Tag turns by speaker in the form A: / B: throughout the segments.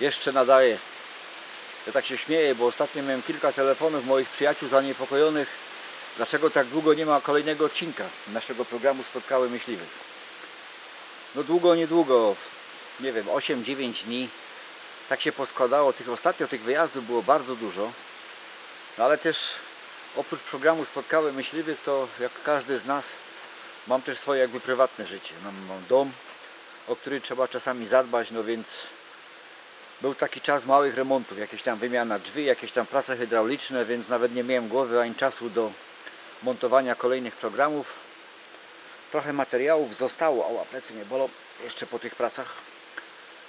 A: jeszcze nadaje. Ja tak się śmieję, bo ostatnio miałem kilka telefonów moich przyjaciół zaniepokojonych, dlaczego tak długo nie ma kolejnego odcinka naszego programu Spotkały Myśliwych. No długo, niedługo, nie wiem, 8-9 dni. Tak się poskładało. Tych ostatnio tych wyjazdów było bardzo dużo. No ale też oprócz programu Spotkały Myśliwych, to jak każdy z nas mam też swoje jakby prywatne życie. Mam, mam dom, o który trzeba czasami zadbać, no więc był taki czas małych remontów, jakieś tam wymiana drzwi, jakieś tam prace hydrauliczne, więc nawet nie miałem głowy ani czasu do montowania kolejnych programów. Trochę materiałów zostało, ała plecy mnie bolą jeszcze po tych pracach.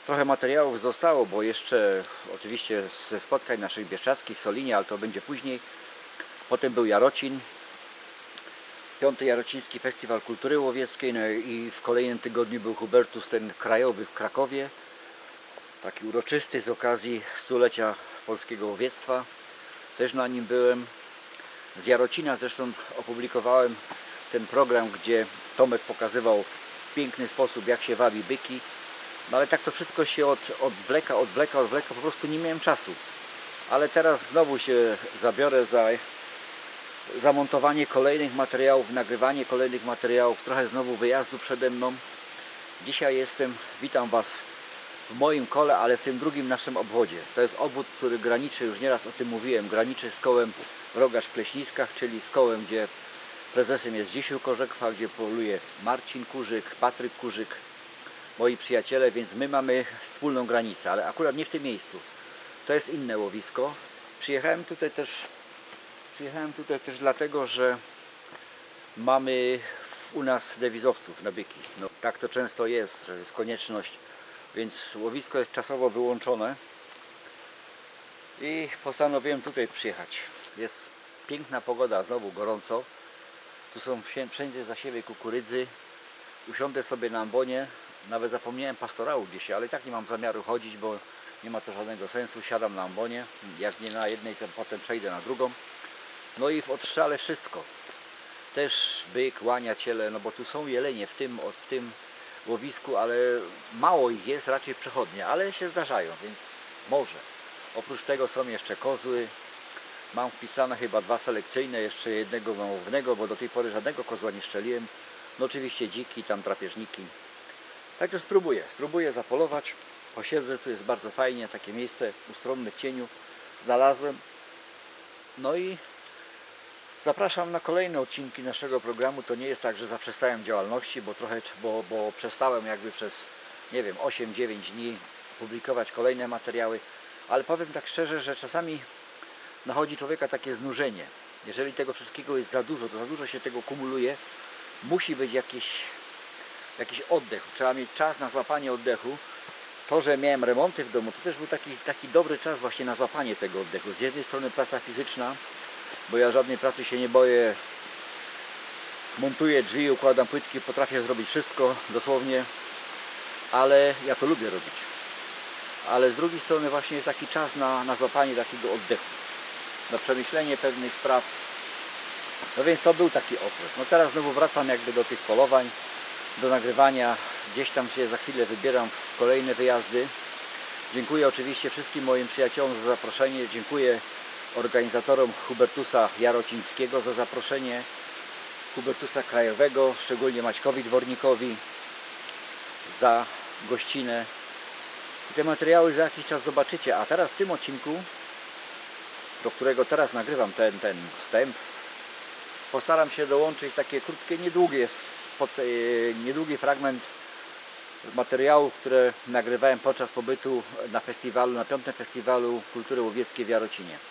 A: Trochę materiałów zostało, bo jeszcze oczywiście ze spotkań naszych bieszczadzkich Solinie, ale to będzie później. Potem był Jarocin, Piąty Jarociński Festiwal Kultury Łowieckiej no i w kolejnym tygodniu był Hubertus ten krajowy w Krakowie. Taki uroczysty z okazji stulecia polskiego łowiectwa. Też na nim byłem. Z Jarocina zresztą opublikowałem ten program, gdzie Tomek pokazywał w piękny sposób jak się wabi byki. No ale tak to wszystko się od, odwleka, odwleka, odwleka, po prostu nie miałem czasu. Ale teraz znowu się zabiorę za zamontowanie kolejnych materiałów, nagrywanie kolejnych materiałów, trochę znowu wyjazdu przede mną. Dzisiaj jestem, witam Was w moim kole, ale w tym drugim naszym obwodzie. To jest obwód, który graniczy, już nieraz o tym mówiłem, graniczy z kołem Rogacz w Pleśniskach, czyli z kołem, gdzie prezesem jest Dzisiu Korzekwa, gdzie poluje Marcin Kurzyk, Patryk Kurzyk, moi przyjaciele, więc my mamy wspólną granicę, ale akurat nie w tym miejscu. To jest inne łowisko. Przyjechałem tutaj też Przyjechałem tutaj też dlatego, że mamy u nas dewizowców na byki. No, tak to często jest, że jest konieczność, więc łowisko jest czasowo wyłączone i postanowiłem tutaj przyjechać. Jest piękna pogoda, znowu gorąco. Tu są wszędzie zasiewy kukurydzy. Usiądę sobie na ambonie. Nawet zapomniałem pastorału gdzieś, ale i tak nie mam zamiaru chodzić, bo nie ma to żadnego sensu. Siadam na ambonie. Jak nie na jednej, to potem przejdę na drugą. No i w odstrzale wszystko. Też byk, łania ciele, no bo tu są jelenie w tym, w tym łowisku, ale mało ich jest, raczej przechodnie, ale się zdarzają, więc może. Oprócz tego są jeszcze kozły. Mam wpisane chyba dwa selekcyjne, jeszcze jednego małownego, bo do tej pory żadnego kozła nie szczeliłem. No oczywiście dziki, tam drapieżniki. Także spróbuję, spróbuję zapolować. Posiedzę, tu jest bardzo fajnie, takie miejsce ustronne w cieniu znalazłem. No i Zapraszam na kolejne odcinki naszego programu. To nie jest tak, że zaprzestałem działalności, bo trochę, bo, bo przestałem jakby przez, nie wiem, 8-9 dni publikować kolejne materiały, ale powiem tak szczerze, że czasami nachodzi człowieka takie znużenie. Jeżeli tego wszystkiego jest za dużo, to za dużo się tego kumuluje, musi być jakiś, jakiś oddech. Trzeba mieć czas na złapanie oddechu. To, że miałem remonty w domu, to też był taki, taki dobry czas właśnie na złapanie tego oddechu. Z jednej strony praca fizyczna, bo ja żadnej pracy się nie boję. Montuję drzwi, układam płytki, potrafię zrobić wszystko dosłownie, ale ja to lubię robić. Ale z drugiej strony właśnie jest taki czas na, na złapanie takiego oddechu, na przemyślenie pewnych spraw. No więc to był taki okres. No teraz znowu wracam jakby do tych polowań, do nagrywania. Gdzieś tam się za chwilę wybieram w kolejne wyjazdy. Dziękuję oczywiście wszystkim moim przyjaciołom za zaproszenie. Dziękuję organizatorom Hubertusa Jarocińskiego za zaproszenie, Hubertusa Krajowego, szczególnie Maćkowi Dwornikowi za gościnę. Te materiały za jakiś czas zobaczycie, a teraz w tym odcinku, do którego teraz nagrywam ten, ten wstęp, postaram się dołączyć takie krótkie, niedługie, spot, e, niedługi fragment materiałów, które nagrywałem podczas pobytu na festiwalu, na piątym festiwalu kultury łowieckiej w Jarocinie.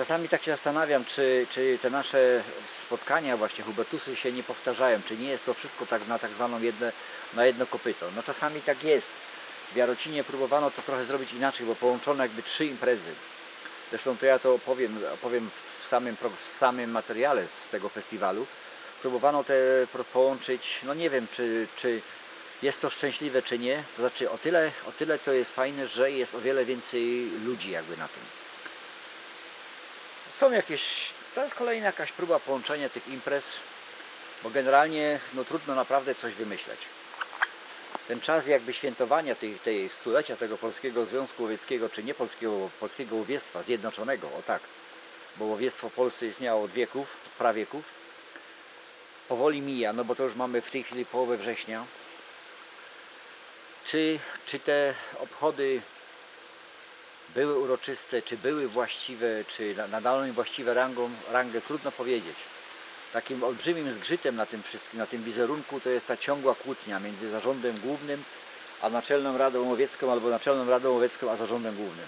A: Czasami tak się zastanawiam, czy, czy te nasze spotkania, właśnie Hubertusy się nie powtarzają, czy nie jest to wszystko tak na tak zwaną jedne, na jedno kopyto. No czasami tak jest. W Jarocinie próbowano to trochę zrobić inaczej, bo połączono jakby trzy imprezy. Zresztą to ja to opowiem, opowiem w, samym, w samym materiale z tego festiwalu. Próbowano te połączyć, no nie wiem, czy, czy jest to szczęśliwe, czy nie. To znaczy o tyle, o tyle to jest fajne, że jest o wiele więcej ludzi jakby na tym są jakieś, to jest kolejna jakaś próba połączenia tych imprez, bo generalnie no, trudno naprawdę coś wymyśleć. ten czas jakby świętowania tej, tej stulecia tego Polskiego Związku Łowieckiego, czy nie polskiego, polskiego łowiectwa zjednoczonego, o tak, bo łowiectwo w Polsce istniało od wieków, prawieków, powoli mija, no bo to już mamy w tej chwili połowę września. Czy, czy te obchody były uroczyste, czy były właściwe, czy na- nadały im właściwe rangą, rangę, trudno powiedzieć. Takim olbrzymim zgrzytem na tym wszystkim, na tym wizerunku to jest ta ciągła kłótnia między zarządem głównym a Naczelną Radą Łowiecką albo Naczelną Radą Łowiecką a zarządem głównym.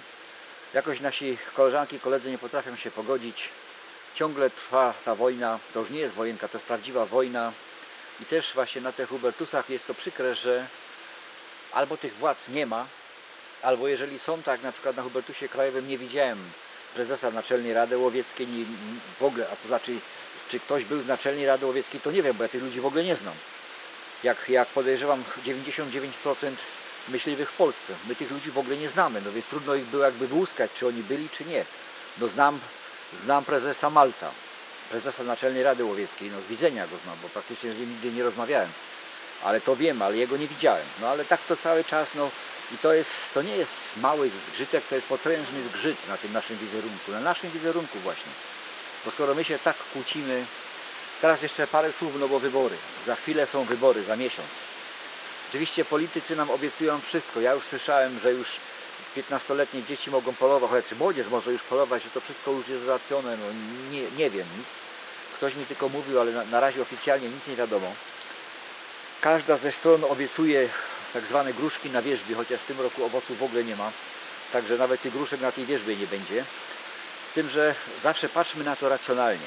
A: Jakoś nasi koleżanki i koledzy nie potrafią się pogodzić. Ciągle trwa ta wojna, to już nie jest wojenka, to jest prawdziwa wojna. I też właśnie na tych Hubertusach jest to przykre, że albo tych władz nie ma, albo jeżeli są, tak na przykład na Hubertusie Krajowym nie widziałem prezesa Naczelnej Rady Łowieckiej nie, w ogóle, a co znaczy, czy ktoś był z Naczelnej Rady Łowieckiej, to nie wiem, bo ja tych ludzi w ogóle nie znam. Jak, jak podejrzewam 99% myśliwych w Polsce. My tych ludzi w ogóle nie znamy, no więc trudno ich było jakby wyłuskać, czy oni byli, czy nie. No znam, znam prezesa Malca, prezesa Naczelnej Rady Łowieckiej, no z widzenia go znam, bo praktycznie z nim nigdy nie rozmawiałem. Ale to wiem, ale jego nie widziałem. No ale tak to cały czas, no i to jest, to nie jest mały zgrzytek, to jest potężny zgrzyt na tym naszym wizerunku, na naszym wizerunku właśnie. Bo skoro my się tak kłócimy, teraz jeszcze parę słów, no bo wybory. Za chwilę są wybory, za miesiąc. Oczywiście politycy nam obiecują wszystko. Ja już słyszałem, że już 15-letnie dzieci mogą polować, chociaż młodzież może już polować, że to wszystko już jest załatwione. No, nie, nie wiem nic. Ktoś mi tylko mówił, ale na, na razie oficjalnie nic nie wiadomo. Każda ze stron obiecuje tak zwane gruszki na wierzbie, chociaż w tym roku owoców w ogóle nie ma. Także nawet tych gruszek na tej wierzbie nie będzie. Z tym, że zawsze patrzmy na to racjonalnie.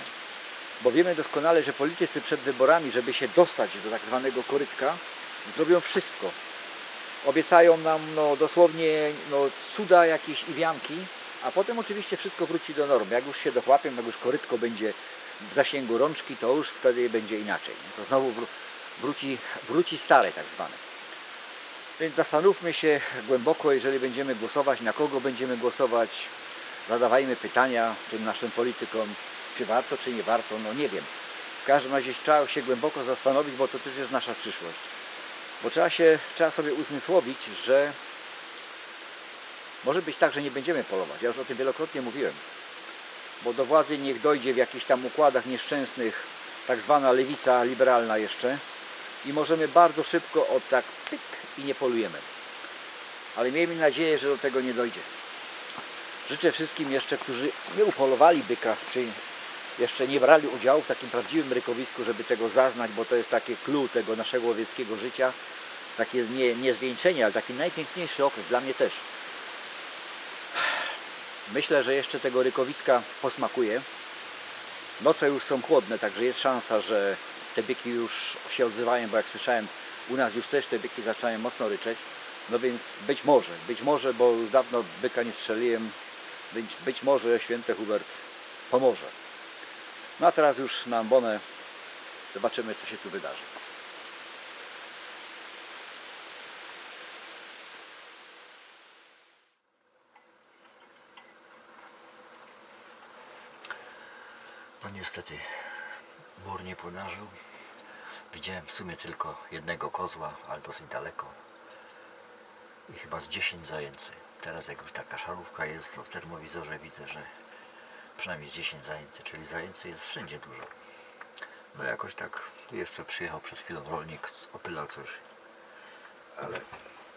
A: Bo wiemy doskonale, że politycy przed wyborami, żeby się dostać do tak zwanego korytka, zrobią wszystko. Obiecają nam no, dosłownie no, cuda jakieś i wianki, a potem oczywiście wszystko wróci do normy. Jak już się dochłapią, jak już korytko będzie w zasięgu rączki, to już wtedy będzie inaczej. To znowu wró- wróci, wróci stare tak zwane. Więc zastanówmy się głęboko, jeżeli będziemy głosować, na kogo będziemy głosować. Zadawajmy pytania tym naszym politykom, czy warto, czy nie warto, no nie wiem. W każdym razie trzeba się głęboko zastanowić, bo to też jest nasza przyszłość. Bo trzeba, się, trzeba sobie uzmysłowić, że może być tak, że nie będziemy polować. Ja już o tym wielokrotnie mówiłem. Bo do władzy niech dojdzie w jakichś tam układach nieszczęsnych tak zwana lewica liberalna jeszcze i możemy bardzo szybko od tak pyk i nie polujemy. Ale miejmy nadzieję, że do tego nie dojdzie. Życzę wszystkim jeszcze, którzy nie upolowali byka, czy jeszcze nie brali udziału w takim prawdziwym rykowisku, żeby tego zaznać, bo to jest takie clue tego naszego łowieckiego życia. Takie nie, nie zwieńczenie, ale taki najpiękniejszy okres, dla mnie też. Myślę, że jeszcze tego rykowiska posmakuje. Noce już są chłodne, także jest szansa, że te byki już się odzywają, bo jak słyszałem, u nas już też te byki zaczynają mocno ryczeć. No więc być może, być może, bo już dawno byka nie strzeliłem, być, być może święty Hubert pomoże. No a teraz już na ambonę zobaczymy, co się tu wydarzy. No niestety bór nie podarzył. Widziałem w sumie tylko jednego kozła, ale dosyć daleko. I chyba z 10 zajęcy. Teraz jak już taka szarówka jest, to w termowizorze widzę, że przynajmniej z 10 zajęcy, czyli zajęcy jest wszędzie dużo. No jakoś tak jeszcze przyjechał przed chwilą rolnik, opylał coś. Ale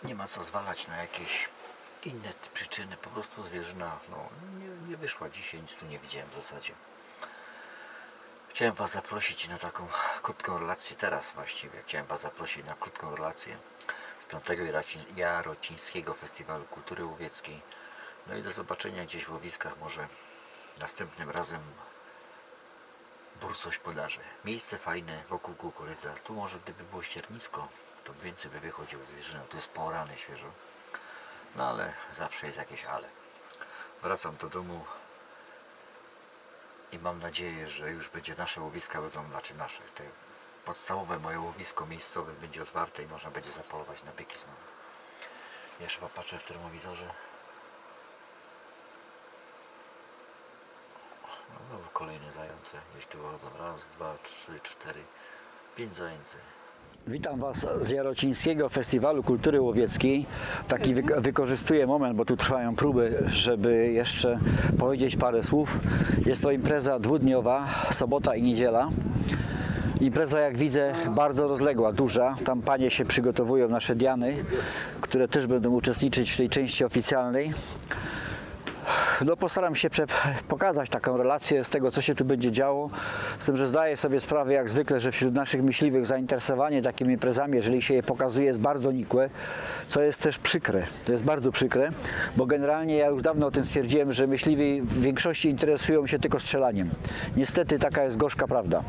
A: nie ma co zwalać na jakieś inne przyczyny. Po prostu zwierzyna no, nie, nie wyszła dzisiaj, nic tu nie widziałem w zasadzie. Chciałem Was zaprosić na taką krótką relację teraz właściwie. Chciałem Was zaprosić na krótką relację z 5 Jarocin- Jarocińskiego Festiwalu Kultury Łowieckiej. No i do zobaczenia gdzieś w łowiskach może następnym razem Bór coś podarzy. Miejsce fajne, wokół kukurydza. Tu może gdyby było ściernisko, to więcej by wychodziło zwierzyna. Tu jest poorane świeżo. No ale zawsze jest jakieś ale. Wracam do domu i mam nadzieję, że już będzie nasze łowiska będą, znaczy nasze, te podstawowe moje łowisko miejscowe będzie otwarte i można będzie zapolować na byki znowu. Jeszcze popatrzę w termowizorze. No, kolejne zające. Gdzieś tu chodzą. Raz, dwa, trzy, cztery, pięć zajęcy.
B: Witam Was z Jarocińskiego Festiwalu Kultury Łowieckiej. Taki wy- wykorzystuję moment, bo tu trwają próby, żeby jeszcze powiedzieć parę słów. Jest to impreza dwudniowa, sobota i niedziela. Impreza, jak widzę, bardzo rozległa, duża. Tam panie się przygotowują, nasze Diany, które też będą uczestniczyć w tej części oficjalnej. No postaram się pokazać taką relację z tego, co się tu będzie działo. Z tym, że zdaję sobie sprawę, jak zwykle, że wśród naszych myśliwych zainteresowanie takimi imprezami, jeżeli się je pokazuje, jest bardzo nikłe, co jest też przykre. To jest bardzo przykre, bo generalnie ja już dawno o tym stwierdziłem, że myśliwi w większości interesują się tylko strzelaniem. Niestety taka jest gorzka prawda.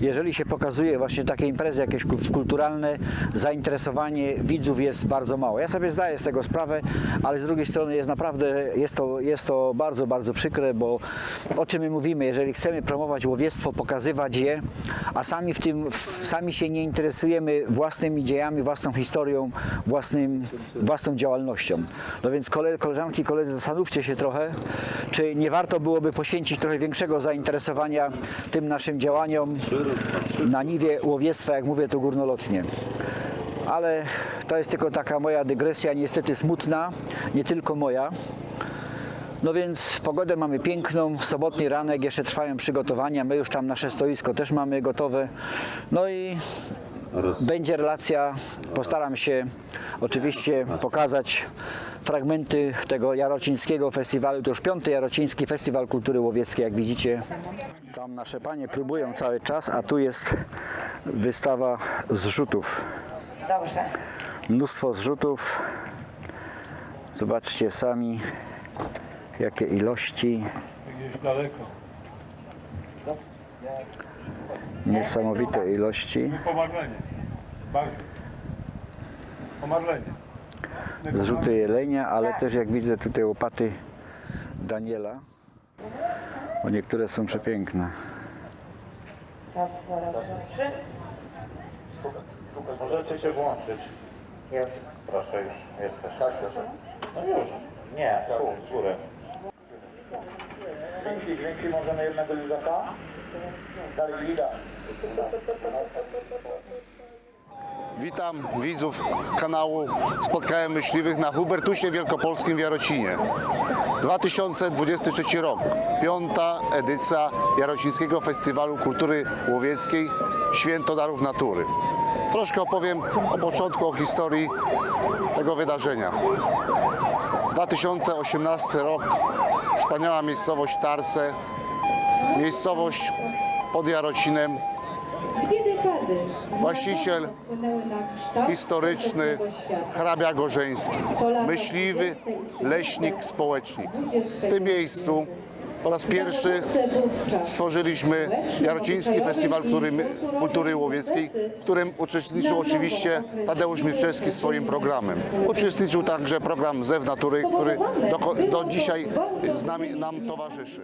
B: Jeżeli się pokazuje właśnie takie imprezy jakieś ku- kulturalne, zainteresowanie widzów jest bardzo mało. Ja sobie zdaję z tego sprawę, ale z drugiej strony jest naprawdę, jest to, jest to bardzo, bardzo przykre, bo o czym my mówimy, jeżeli chcemy promować łowiectwo, pokazywać je, a sami w tym, sami się nie interesujemy własnymi dziejami, własną historią, własnym, własną działalnością. No więc kole, koleżanki i koledzy, zastanówcie się trochę, czy nie warto byłoby poświęcić trochę większego zainteresowania tym naszym działaniom na niwie łowiectwa, jak mówię to górnolotnie. Ale to jest tylko taka moja dygresja, niestety smutna, nie tylko moja. No więc pogodę mamy piękną, sobotni ranek, jeszcze trwają przygotowania, my już tam nasze stoisko też mamy gotowe. No i będzie relacja, postaram się oczywiście pokazać fragmenty tego Jarocińskiego Festiwalu, to już piąty Jarociński Festiwal Kultury Łowieckiej, jak widzicie. Tam nasze panie próbują cały czas, a tu jest wystawa zrzutów.
C: Dobrze.
B: Mnóstwo zrzutów. Zobaczcie sami, jakie ilości.
D: Gdzieś daleko.
B: Niesamowite ilości
D: Pomarlenie. Bardzo. Pomarlenie.
B: zrzuty jelenia, ale też jak widzę tutaj łopaty Daniela. Bo niektóre są przepiękne.
C: Raz, dwa, raz, trzy.
E: Możecie się włączyć. Proszę już, jesteś. No już. Nie, tu, w górę. Dzięki, jednego? Daj lida.
F: Witam widzów kanału Spotkałem Myśliwych na Hubertusie Wielkopolskim w Jarocinie. 2023 rok, piąta edycja Jarocińskiego Festiwalu Kultury Łowieckiej Święto Darów Natury. Troszkę opowiem o początku, o historii tego wydarzenia. 2018 rok, wspaniała miejscowość Tarce, miejscowość pod Jarocinem. Właściciel historyczny hrabia Gorzeński, myśliwy, leśnik, społecznik. W tym miejscu po raz pierwszy stworzyliśmy Jarociński Festiwal Kultury, Łowieckiej, w którym uczestniczył oczywiście Tadeusz Milczewski swoim programem. Uczestniczył także program Zew Natury, który do, do dzisiaj z nami, nam towarzyszy.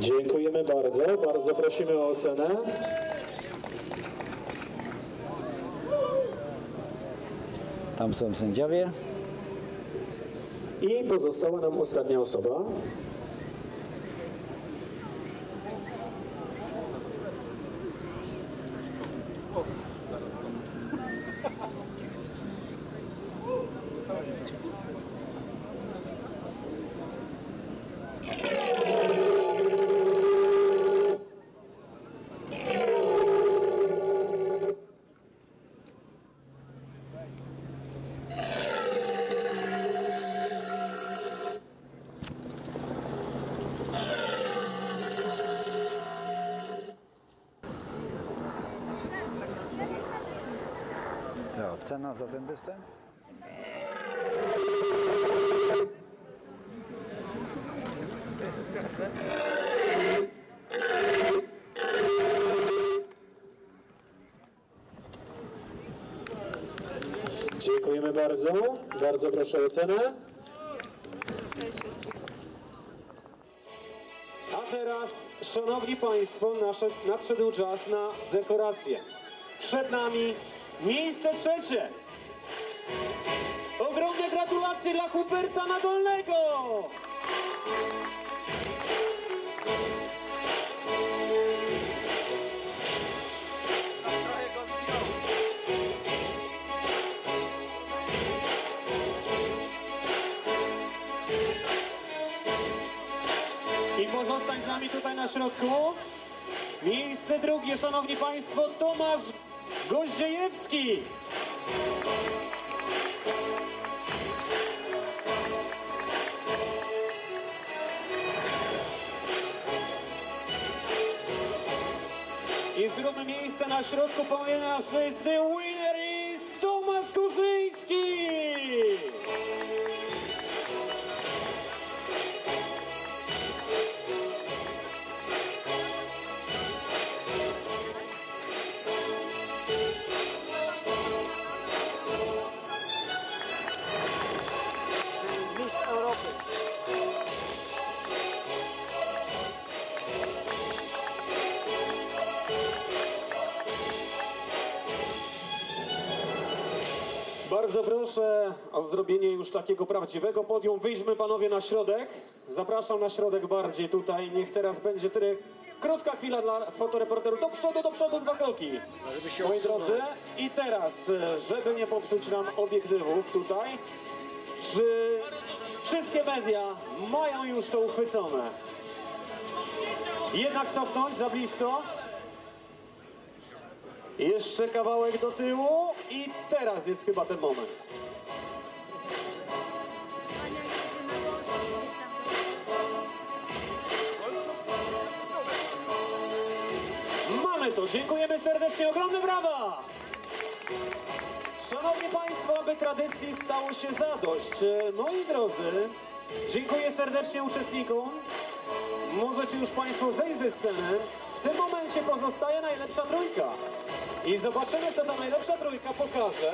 G: Dziękujemy bardzo. Bardzo prosimy o ocenę.
B: Tam są sędziowie.
G: I pozostała nam ostatnia osoba.
B: To cena za ten występ?
G: Dziękujemy bardzo. Bardzo proszę o ocenę. A teraz, Szanowni Państwo, nadszedł czas na dekorację. Przed nami miejsce trzecie. Ogromne gratulacje dla Huberta Nadolnego! I pozostań z nami tutaj na środku. Miejsce drugie, szanowni państwo, Tomasz Goździejewski. Na środku, ponieważ to jest the winner Bardzo proszę o zrobienie już takiego prawdziwego podium. Wyjdźmy panowie na środek. Zapraszam na środek bardziej tutaj. Niech teraz będzie tyle krótka chwila dla fotoreporterów. Do przodu, do przodu, dwa kroki. Moi drodzy, i teraz, e, żeby nie popsuć nam obiektywów tutaj, czy wszystkie media mają już to uchwycone? Jednak cofnąć za blisko. Jeszcze kawałek do tyłu i teraz jest chyba ten moment. Mamy to, dziękujemy serdecznie, ogromne brawa! Szanowni Państwo, aby tradycji stało się zadość, moi drodzy, dziękuję serdecznie uczestnikom. Możecie już Państwo zejść ze sceny. W tym momencie pozostaje najlepsza trójka. I zobaczymy, co ta najlepsza trójka pokaże.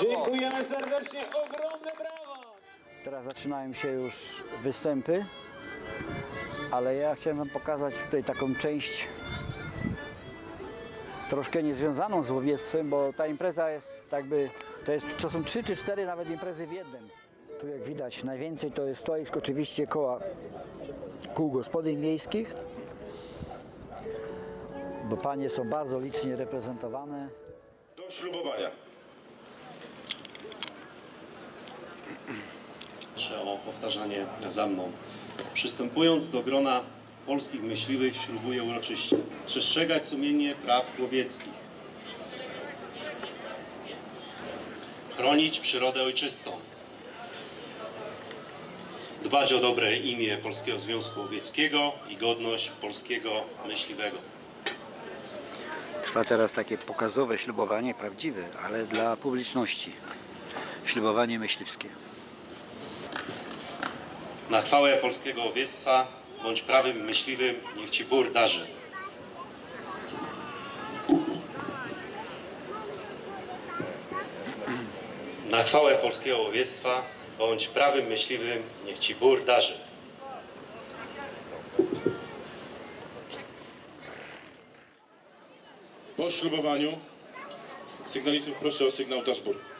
G: Dziękujemy serdecznie, ogromne brawa!
B: Teraz zaczynają się już występy, ale ja chciałem Wam pokazać tutaj taką część troszkę niezwiązaną z łowiectwem, bo ta impreza jest tak by, to, jest, to są trzy czy cztery nawet imprezy w jednym. Tu jak widać najwięcej to jest stoisk oczywiście koła kół gospodyń miejskich, bo panie są bardzo licznie reprezentowane.
H: Do ślubowania.
I: Proszę o powtarzanie za mną. Przystępując do grona polskich myśliwych, ślubuję uroczyście przestrzegać sumiennie praw łowieckich, chronić przyrodę ojczystą, dbać o dobre imię Polskiego Związku Łowieckiego i godność polskiego myśliwego.
B: Trwa teraz takie pokazowe ślubowanie, prawdziwe, ale dla publiczności. Ślubowanie myśliwskie.
I: Na chwałę polskiego łowiectwa bądź prawym myśliwym niech Ci Bór darzy. Na chwałę polskiego łowiectwa bądź prawym myśliwym niech Ci Bór darzy.
H: Po ślubowaniu sygnalistów proszę o sygnał daszbur.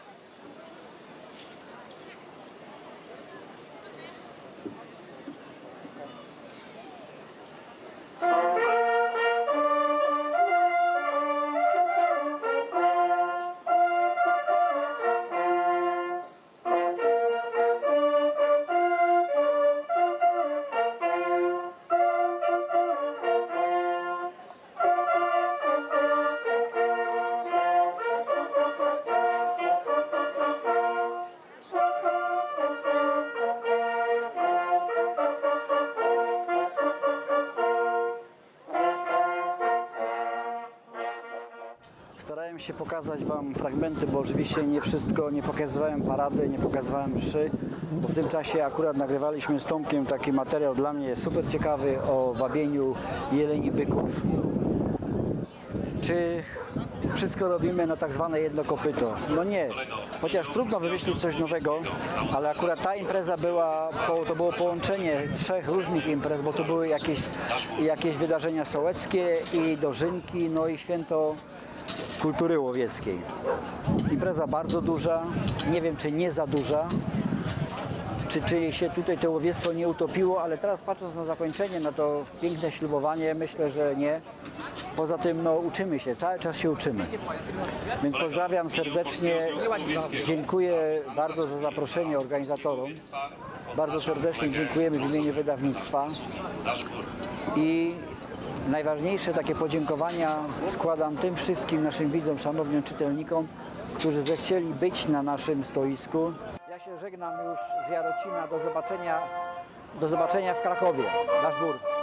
B: Starałem się pokazać Wam fragmenty, bo oczywiście nie wszystko, nie pokazywałem parady, nie pokazywałem mszy, bo w tym czasie akurat nagrywaliśmy z Tomkiem taki materiał dla mnie super ciekawy o wabieniu jeleni byków. Czy wszystko robimy na tak zwane jedno kopyto? No nie, chociaż trudno wymyślić coś nowego, ale akurat ta impreza była, to było połączenie trzech różnych imprez, bo to były jakieś, jakieś wydarzenia sołeckie i dożynki, no i święto kultury łowieckiej. Impreza bardzo duża, nie wiem czy nie za duża, czy, czy się tutaj to łowiectwo nie utopiło, ale teraz patrząc na zakończenie, na to piękne ślubowanie, myślę, że nie. Poza tym no, uczymy się, cały czas się uczymy. Więc pozdrawiam serdecznie, dziękuję bardzo za zaproszenie organizatorom. Bardzo serdecznie dziękujemy w imieniu wydawnictwa. I najważniejsze takie podziękowania składam tym wszystkim naszym widzom, szanownym czytelnikom, którzy zechcieli być na naszym stoisku. Ja się żegnam już z Jarocina. Do zobaczenia, do zobaczenia w Krakowie. Nasz Bór.